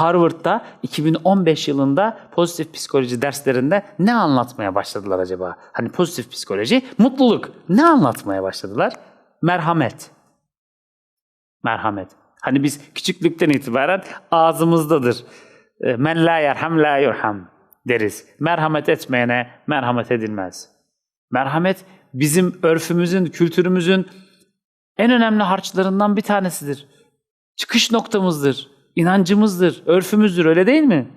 Harvard'da 2015 yılında pozitif psikoloji derslerinde ne anlatmaya başladılar acaba? Hani pozitif psikoloji, mutluluk. Ne anlatmaya başladılar? Merhamet. Merhamet. Hani biz küçüklükten itibaren ağzımızdadır. E, Men la yerham la yurham deriz. Merhamet etmeyene merhamet edilmez. Merhamet bizim örfümüzün, kültürümüzün en önemli harçlarından bir tanesidir. Çıkış noktamızdır, inancımızdır, örfümüzdür öyle değil mi?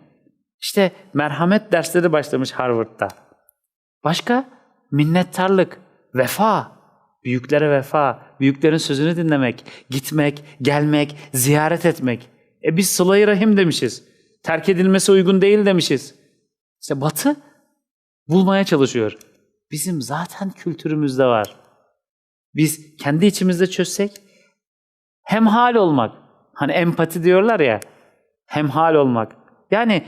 İşte merhamet dersleri başlamış Harvard'da. Başka? Minnettarlık, vefa. Büyüklere vefa, büyüklerin sözünü dinlemek, gitmek, gelmek, ziyaret etmek. E biz sıla rahim demişiz. Terk edilmesi uygun değil demişiz. İşte Batı bulmaya çalışıyor. Bizim zaten kültürümüzde var. Biz kendi içimizde çözsek hemhal olmak. Hani empati diyorlar ya. Hemhal olmak. Yani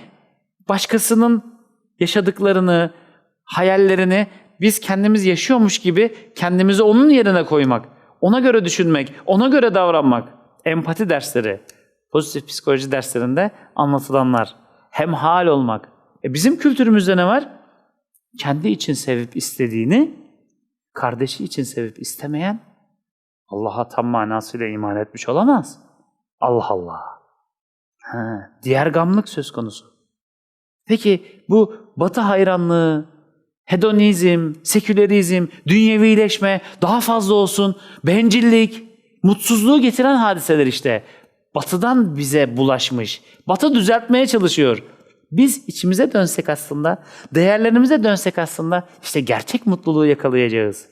başkasının yaşadıklarını, hayallerini biz kendimiz yaşıyormuş gibi kendimizi onun yerine koymak. Ona göre düşünmek, ona göre davranmak. Empati dersleri, pozitif psikoloji derslerinde anlatılanlar. Hemhal olmak. E bizim kültürümüzde ne var? Kendi için sevip istediğini, kardeşi için sevip istemeyen Allah'a tam manasıyla iman etmiş olamaz. Allah Allah. Ha, diğer gamlık söz konusu. Peki bu batı hayranlığı, hedonizm, sekülerizm, dünyevileşme, daha fazla olsun, bencillik, mutsuzluğu getiren hadiseler işte. Batıdan bize bulaşmış. Batı düzeltmeye çalışıyor. Biz içimize dönsek aslında, değerlerimize dönsek aslında işte gerçek mutluluğu yakalayacağız.